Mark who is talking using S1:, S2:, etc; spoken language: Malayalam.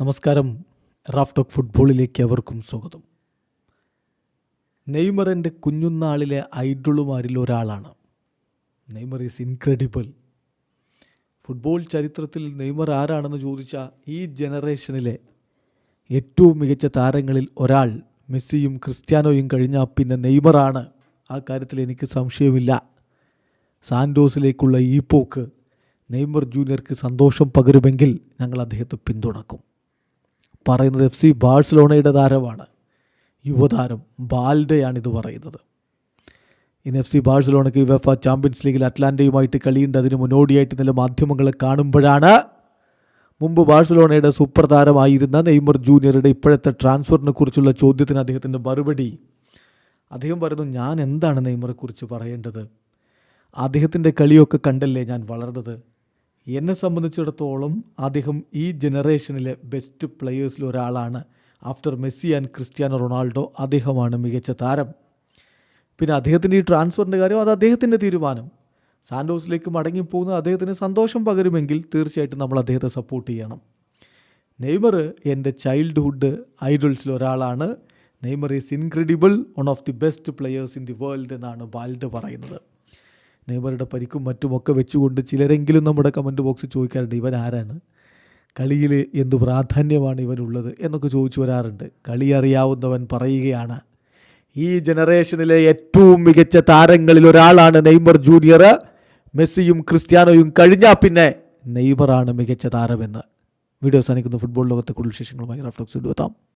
S1: നമസ്കാരം. റാഫ് ടോക്ക് ഫുട്ബോളിലേക്ക് അവർക്കും സ്വാഗതം. നെയ്മറിന്റെ കുഞ്ഞുനാളിലെ ഐഡളുമാരിൽ ഒരാളാണ്. Neymar is incredible. ഫുട്ബോൾ ചരിത്രത്തിൽ നെയ്മർ ആരാണെന്ന് ചോദിച്ചാൽ ഈ ജനറേഷനിലെ ഏറ്റവും മികച്ച താരങ്ങളിൽ ഒരാൾ മെസ്സിയും ക്രിസ്ത്യാനോയും കഴിഞ്ഞാൽ പിന്നെ നെയ്മറാണ്. ആ കാര്യത്തിൽ എനിക്ക് സംശയമില്ല. സാൻഡോസിലേക്കുള്ള ഈ പോക്ക് നെയ്മർ ജൂനിയർക്ക് സന്തോഷം പകരുമെങ്കിൽ ഞങ്ങൾ അദ്ദേഹത്തെ പിന്തുണക്കും. പറയുന്നത് എഫ് സി ബാഴ്സലോണയുടെ താരമാണ്. യുവതാരം ബാൽഡയാണിത് പറയുന്നത്. ഇന്ന് എഫ് സി ബാഴ്സലോണയ്ക്ക് യുവഫ ചാമ്പ്യൻസ് ലീഗിൽ അറ്റ്ലാന്റയുമായിട്ട് കളിയുണ്ട്. അതിന് മുന്നോടിയായിട്ട് ചില മാധ്യമങ്ങളെ കാണുമ്പോഴാണ് മുമ്പ് ബാഴ്സലോണയുടെ സൂപ്പർ താരമായിരുന്ന നെയ്മർ ജൂനിയറുടെ ഇപ്പോഴത്തെ ട്രാൻസ്ഫറിനെ കുറിച്ചുള്ള ചോദ്യത്തിന് അദ്ദേഹത്തിന്റെ മറുപടി. അദ്ദേഹം പറയുന്നു ഞാൻ എന്താണ് നെയ്മറെക്കുറിച്ച് പറയേണ്ടത്? അദ്ദേഹത്തിന്റെ കളിയൊക്കെ കണ്ടല്ലേ ഞാൻ വളർന്നത്? എന്നെ സംബന്ധിച്ചിടത്തോളം അദ്ദേഹം ഈ ജനറേഷനിലെ ബെസ്റ്റ് പ്ലെയേഴ്സിൽ ഒരാളാണ്. After Messi and Cristiano Ronaldo അദ്ദേഹമാണ് മികച്ച താരം. പിന്നെ അദ്ദേഹത്തിന്റെ ഈ ട്രാൻസ്ഫറിന്റെ കാര്യം അത് അദ്ദേഹത്തിന്റെ തീരുമാനം. സാൻഡോസിലേക്ക് മടങ്ങിപ്പോകുന്ന അദ്ദേഹത്തിന് സന്തോഷം പകരുമെങ്കിൽ തീർച്ചയായിട്ടും നമ്മൾ അദ്ദേഹത്തെ സപ്പോർട്ട് ചെയ്യണം. നെയ്മർ എന്റെ ചൈൽഡ്ഹുഡ് ഐഡൽസിൽ ഒരാളാണ്. Neymar is incredible one of the best players in the world എന്നാണ് ബാൽഡ് പറയുന്നത്. നെയ്മറുടെ പരിക്കും മറ്റുമൊക്കെ വെച്ചുകൊണ്ട് ചിലരെങ്കിലും നമ്മുടെ കമന്റ് ബോക്സിൽ ചോദിക്കാറുണ്ട് ഇവൻ ആരാണ്? കളിയിൽ എന്ത് പ്രാധാന്യമാണ് ഇവനുള്ളത്? എന്നൊക്കെ ചോദിച്ചു വരാറുണ്ട്. കളി അറിയാവുന്നവൻ പറയുകയാണ് ഈ ജനറേഷനിലെ ഏറ്റവും മികച്ച താരങ്ങളിൽ ഒരാളാണ് നെയ്മർ ജൂനിയർ മെസ്സിയും ക്രിസ്ത്യാനോയും കഴിഞ്ഞാൽ പിന്നെ നെയ്മറാണ് മികച്ച താരമെന്ന്. വീഡിയോ സാധിക്കുന്ന ഫുട്ബോൾ ലോകത്തെ കൂടുതൽ വിശേഷങ്ങളുമായി റഫ്ലക്സ് എത്താം.